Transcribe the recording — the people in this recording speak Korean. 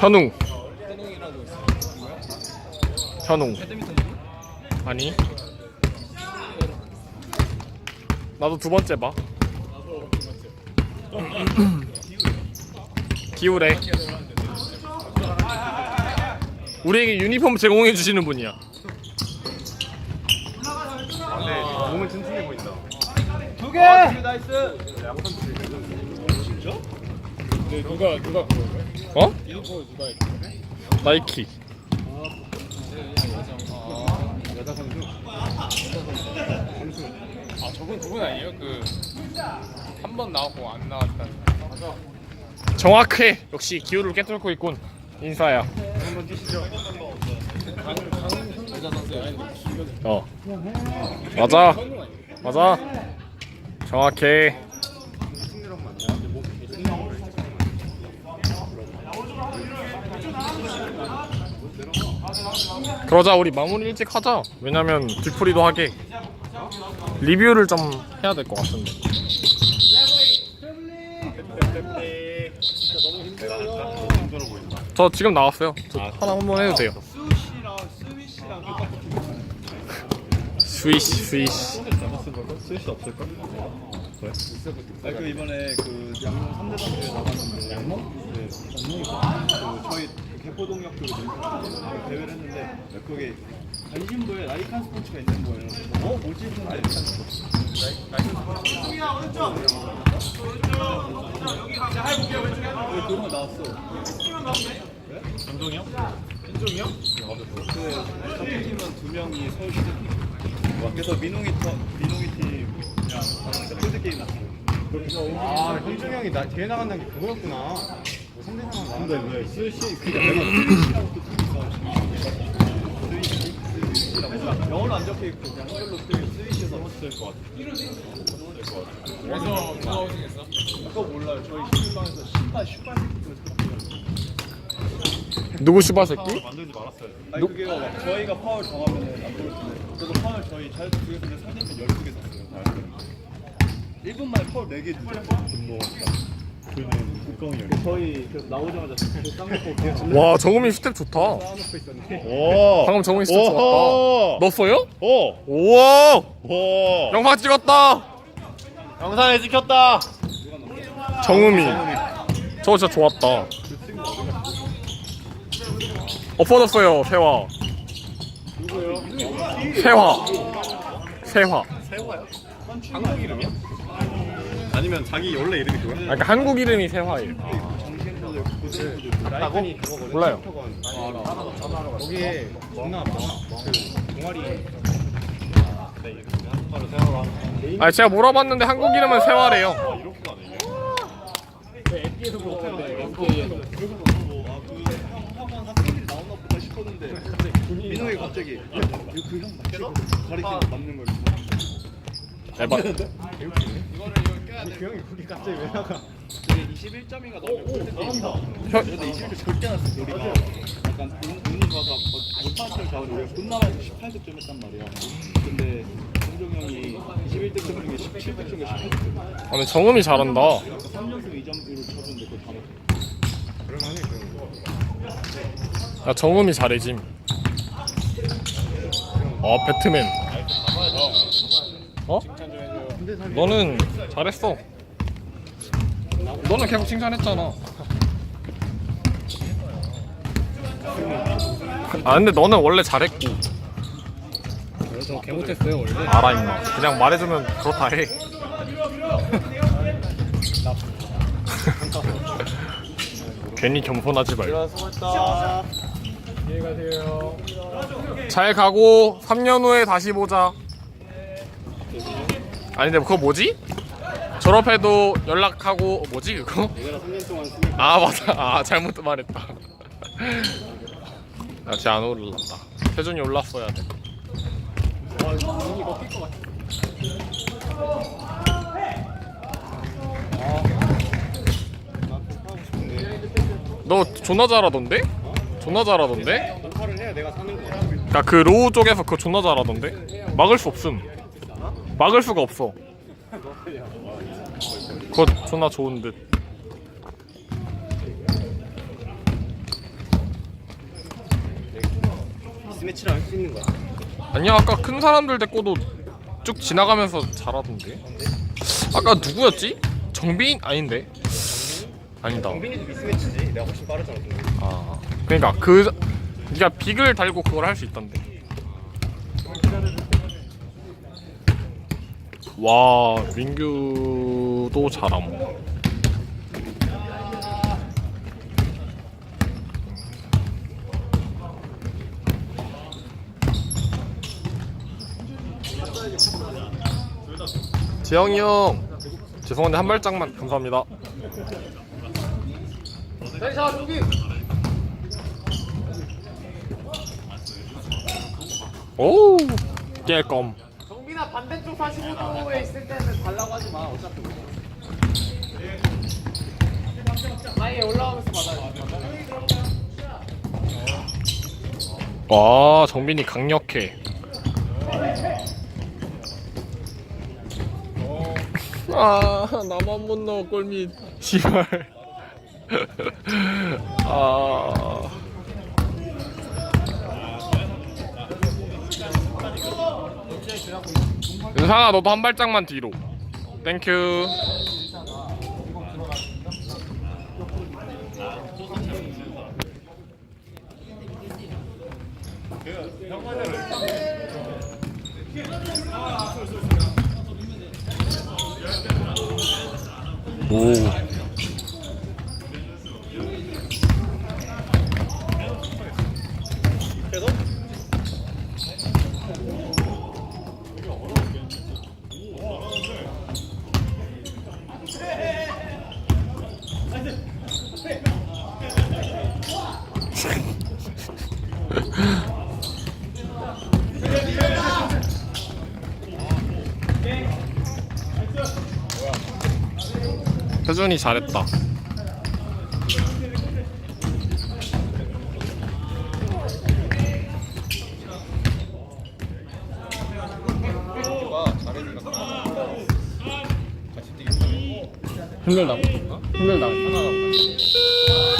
현웅. 현웅 아니 나도 두 번째 봐 기우래 우리에게 유니폼 제공해 주시는 분이야 근데 몸은 튼튼해 보인다. 두 개. 나이스. 근데 누가 누가 그거야? 어? 이거 누가 해? 나이키 여자 선수. 아 저분 그분 아니에요? 그 한 번 나오고 안 나왔다는. 맞아. 정확해 역시 기우를 깨뚫고 있군 인사야 한번 뛰시죠. 여자 선수 아니 어 맞아 맞아 정확해 그러자 우리 마무리 일찍 하자. 왜냐면 뒤풀이도 하게. 리뷰를 좀 해야 될 것 같은데. 저 지금 나왔어요. 저 하나 한번 해도 돼요. 똑같은 스위시 스위시 쓸수 없을까? 아, 그 이번에 그 양문 3대 선수에 나갔는데 양문? 네, 양문이 그 저희 개포동역 그 대회를 했는데 그게 관심부에 라이칸 스포츠가 있는 거예요. 어 뭐지 했는데 라이칸 스포츠. 네, 그런 거 나왔어. 전종이 형? 현종이 형? 그 같은 팀은 두 명이 서울시대 팀. 그래서 민홍이 터, 민홍이 팀이랑 폴드 게임 났어요. 아, 현중 형이 나 대회 나간다는 게 그거였구나. 뭐 나간다. 근데 왜 스시 그게 내가 스시라고 또 팀이 있어. 스위시 스위시라고 영어로 안 적혀 있고 그냥 한글로 쓰 스위시에서 쓸것 같아. 그래서 누가 우승했어? 그거 몰라요. 저희 신방에서 신발 슈발 새끼들 누구 슈바 새끼? 만들지 말았어요. 아니. 막 저희가 파울 정하면은 안 보여주는데 파울 저희 자유투 두개 근데 사진은 12개 샀어요. 1분 만에 파울 4개 주죠. 그는 국경이 형. 저희 그래서 나오자마자 그 쌍꺼풀 그냥 와 정우민 스텝 좋다 쌓아놓고 있었는데 오. 방금 정우민 스텝 좋았다. 넣었어요? 오. 우와 오. 영상 찍었다 영상에 찍혔다. 정우민 저거 진짜 좋았다 엎어졌어요 세화 세화 세화 한국 이름이야? 아니면 자기 원래 이름이 그거야? 아, 그러니까 한국 이름이 세화예요 고생분들 라이칸이 그거거든. 몰라요. 거기에 존나 많아. 그 동아리. 아 제가 물어봤는데 한국 이름은 세화래요 그래서 뭐, 아, 그 학원 학생들이 나오나 보다 싶었는데 민호이 갑자기 야, 이거 그형 맞지? 가리키고 맞는 걸 에바 그 형이 우리 갑자기 왜 나가? 그게 21점인가 넘는 골대인가 현- 근데 21점 절대 안 했어 우리가. 약간 운, 운이 좋아서 팀을 잡아도 우리가 끝나면서 18득점 했단 말이야. 근데 정종 형이 21득점 중에 17득점과 18득점 아, 근데 정음이 잘한다. 3연승 2점으로 쳐줬는데 그걸 다 넣었어. 야 정음이 잘해짐 어 배트맨 어? 너는 잘했어 너는 계속 칭찬했잖아 아 근데 너는 원래 잘했고 저 개 못했어요 원래. 알아 임마 그냥 말해주면 그렇다 해 괜히 겸손하지 말고 수고했다. 잘 가고 3년 후에 다시 보자. 아니 근데 그거 뭐지? 졸업해도 연락하고 뭐지 그거? 내가 3년 동안 수아 맞아 아 잘못 말했다. 나 진짜 안 올랐다. 세준이 올랐어야 돼. 너 존나 잘하던데? 존나 잘하던데? 공파를 해야 내가 사는 거야. 그니까 그 로우 쪽에서 그거 존나 잘하던데? 막을 수 없음 막을 수가 없어 그거 존나 좋은 듯 미스매치를 할수 있는 거야. 아니야 아까 큰 사람들 데꼬도 쭉 지나가면서 잘하던데 아까 누구였지? 정빈? 아닌데 아니다 정빈이도 미스매치지. 내가 훨씬 빠르잖아. 아 그러니까 그 네가 빅을 달고 그걸 할 수 있던데. 와 민규도 잘함. 지영이 형 죄송한데 한 발짝만 감사합니다 오 깨껌. 정빈아 반대쪽 45도에 있을 때는 달라고 하지 마. 어차피. 아예 올라오면서 받아야 와 정빈이 강력해. 아 나만 못 넣어 골밑 시발. 아 윤상아 너도 한 발짝만 뒤로. 땡큐 오 혜준이 잘했다 힘들다고? 힘들다고 하나